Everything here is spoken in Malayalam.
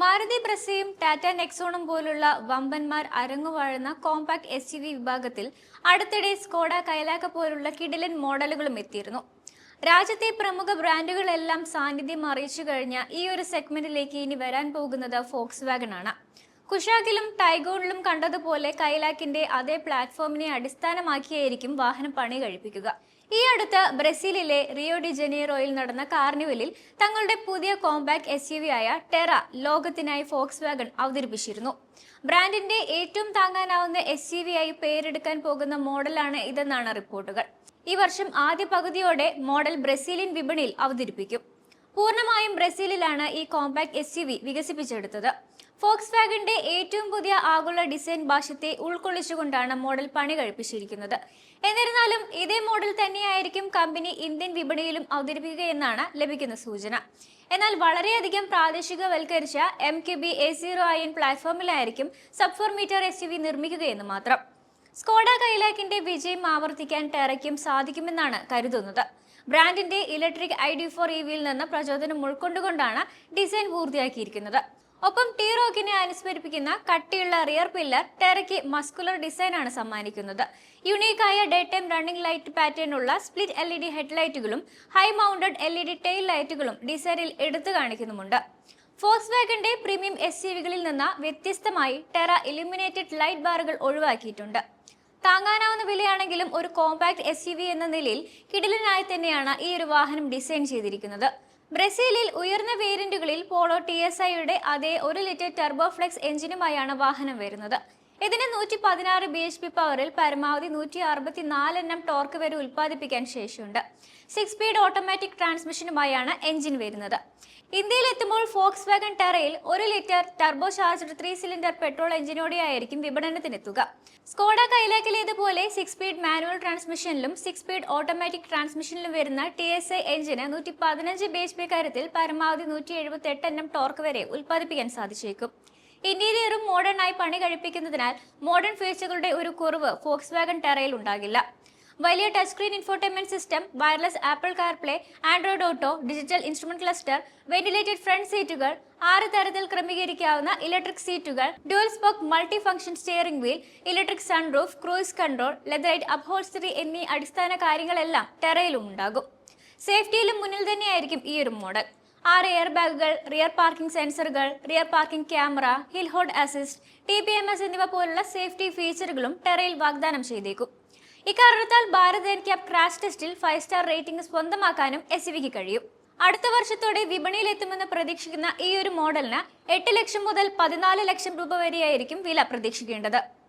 മാരുതി ബ്രസയും ടാറ്റ നെക്സോണും പോലുള്ള വമ്പന്മാർ അരങ്ങുവാഴുന്ന കോമ്പാക്ട് എസ് യു വി വിഭാഗത്തിൽ അടുത്തിടെ സ്കോഡ കൈലാക്ക പോലുള്ള കിടിലൻ മോഡലുകളും എത്തിയിരുന്നു. രാജ്യത്തെ പ്രമുഖ ബ്രാൻഡുകളെല്ലാം സാന്നിധ്യം അറിയിച്ചു കഴിഞ്ഞ ഈ ഒരു സെഗ്മെന്റിലേക്ക് ഇനി വരാൻ പോകുന്നത് ഫോക്സ് വാഗൺ ആണ്. കുഷാക്കിലും ടൈഗോണിലും കണ്ടതുപോലെ കൈലാക്കിന്റെ അതേ പ്ലാറ്റ്ഫോമിനെ അടിസ്ഥാനമാക്കിയായിരിക്കും വാഹനം പണി കഴിപ്പിക്കുക. ഈ അടുത്ത് ബ്രസീലിലെ റിയോ ഡി ജനീറോയിൽ നടന്ന കാർണിവലിൽ തങ്ങളുടെ പുതിയ കോമ്പാക്ട് എസ് യു വി ആയ ടെറ ലോകത്തിനായി ഫോക്സ് വാഗൺ അവതരിപ്പിച്ചിരുന്നു. ബ്രാൻഡിന്റെ ഏറ്റവും താങ്ങാനാവുന്ന എസ് യു വി ആയി പേരെടുക്കാൻ പോകുന്ന മോഡലാണ് ഇതെന്നാണ് റിപ്പോർട്ടുകൾ. ഈ വർഷം ആദ്യ പകുതിയോടെ മോഡൽ ബ്രസീലിയൻ വിപണിയിൽ അവതരിപ്പിക്കും. പൂർണമായും ബ്രസീലിലാണ് ഈ കോമ്പാക്ട് എസ് യു വി വികസിപ്പിച്ചെടുത്തത്. ഫോക്സ് വാഗന്റെ ഏറ്റവും പുതിയ ആഗോള ഡിസൈൻ ഭാഷത്തെ ഉൾക്കൊള്ളിച്ചുകൊണ്ടാണ് മോഡൽ പണി കഴിപ്പിച്ചിരിക്കുന്നത്. എന്നിരുന്നാലും ഇതേ മോഡൽ തന്നെയായിരിക്കും കമ്പനി ഇന്ത്യൻ വിപണിയിലും അവതരിപ്പിക്കുകയെന്നാണ് ലഭിക്കുന്ന സൂചന. എന്നാൽ വളരെയധികം പ്രാദേശികവൽക്കരിച്ച M K B A zero N പ്ലാറ്റ്ഫോമിലായിരിക്കും sub four meter S U V നിർമ്മിക്കുകയെന്ന് മാത്രം. സ്കോഡ കൈലാക്കിന്റെ വിജയം ആവർത്തിക്കാൻ ടെറയ്ക്കും സാധിക്കുമെന്നാണ് കരുതുന്നത്. ബ്രാൻഡിന്റെ electric I D four E വിയിൽ നിന്ന് പ്രചോദനം ഉൾക്കൊണ്ടുകൊണ്ടാണ് ഡിസൈൻ പൂർത്തിയാക്കിയിരിക്കുന്നത്. ഒപ്പം ടി റോക്കിനെ അനുസ്മരിപ്പിക്കുന്ന കട്ടിയുള്ള റിയർ പില്ലർ ടെറയ്ക്ക് മസ്കുലർ ഡിസൈനാണ് സമ്മാനിക്കുന്നത്. യുണീക്കായ day time running light pattern ഉള്ള split L E D ഹെഡ്ലൈറ്റുകളും high mounted L E D tail ലൈറ്റുകളും ഡിസൈനിൽ എടുത്തു കാണിക്കുന്നുമുണ്ട്. ഫോക്സ് വാഗന്റെ പ്രീമിയം എസ് യു വികളിൽ നിന്ന് വ്യത്യസ്തമായി ടെറ ഇലുമിനേറ്റഡ് ലൈറ്റ് ബാറുകൾ ഒഴിവാക്കിയിട്ടുണ്ട്. താങ്ങാനാവുന്ന വിലയാണെങ്കിലും ഒരു കോമ്പാക്ട് എസ് എന്ന നിലയിൽ കിടിലനായി തന്നെയാണ് ഈ ഒരു വാഹനം ഡിസൈൻ ചെയ്തിരിക്കുന്നത്. ബ്രസീലിൽ ഉയർന്ന വേരിയന്റുകളിൽ പോളോ ടി എസ് ഐയുടെ അതേ ഒരു ലിറ്റർ ടെർബോഫ്ലെക്സ് എഞ്ചിനുമായാണ് വാഹനം വരുന്നത്. ഇതിന് നൂറ്റി പതിനാറ് ബി എച്ച് പി പവറിൽ പരമാവധി നൂറ്റി അറുപത്തി നാല് എണ്ണം ടോർക്ക് വരെ ഉൽപ്പാദിപ്പിക്കാൻ ശേഷിയുണ്ട്. സിക്സ് സ്പീഡ് ഓട്ടോമാറ്റിക് ട്രാൻസ്മിഷനുമായാണ് എഞ്ചിൻ വരുന്നത്. ഇന്ത്യയിൽ എത്തുമ്പോൾ ഫോക്സ് വാഗൺ ടെറയിൽ ഒരു litre turbo charged three cylinder petrol എഞ്ചിനോടെയായിരിക്കും വിപണനത്തിനെത്തുക. സ്കോഡ കൈലാക്കിലേതുപോലെ സിക്സ് സ്പീഡ് മാനുവൽ ട്രാൻസ്മിഷനിലും സിക്സ് സ്പീഡ് ഓട്ടോമാറ്റിക് ട്രാൻസ്മിഷനിലും വരുന്ന ടി എസ് ഐ എഞ്ചിന് നൂറ്റി പതിനഞ്ച് ബി എച്ച് പി കാര്യത്തിൽ പരമാവധി നൂറ്റി എഴുപത്തി എട്ട് എണ്ണം ടോർക്ക് വരെ ഉൽപ്പാദിപ്പിക്കാൻ സാധിച്ചേക്കും. ഇന്റീരിയറും മോഡേൺ ആയി പണി കഴിപ്പിക്കുന്നതിനാൽ മോഡേൺ ഫീച്ചറുകളുടെ ഒരു കുറവ് ഫോക്സ് വാഗൺ ടെറയിൽ ഉണ്ടാകില്ല. വലിയ touch screen infotainment system wireless Apple CarPlay Android auto digital instrument cluster ventilated front സീറ്റുകൾ ആറ് തരത്തിൽ ക്രമീകരിക്കാവുന്ന ഇലക്ട്രിക് സീറ്റുകൾ dual spoke multi function steering wheel electric sunroof cruise control leatherette upholstery എന്നീ അടിസ്ഥാന കാര്യങ്ങളെല്ലാം ടെറയിലും ഉണ്ടാകും. സേഫ്റ്റിയിലും മുന്നിൽ തന്നെയായിരിക്കും ഈ ഒരു മോഡൽ. ആറ് എയർ ബാഗുകൾ റിയർ പാർക്കിംഗ് സെൻസറുകൾ rear parking camera hill hold assist T M S എന്നിവ പോലുള്ള സേഫ്റ്റി ഫീച്ചറുകളും ടെറയിൽ വാഗ്ദാനം ചെയ്തേക്കും. ഇക്കാരണത്താൽ ഭാരത് എയർ ക്യാപ് ക്രാഷ് ടെസ്റ്റിൽ ഫൈവ് സ്റ്റാർ റേറ്റിംഗ് സ്വന്തമാക്കാനും എസ് വിക്ക് കഴിയും. അടുത്ത വർഷത്തോടെ വിപണിയിൽ എത്തുമെന്ന് പ്രതീക്ഷിക്കുന്ന ഈ ഒരു മോഡലിന് എട്ട് ലക്ഷം മുതൽ പതിനാല് ലക്ഷം രൂപ വരെയായിരിക്കും വില പ്രതീക്ഷിക്കേണ്ടത്.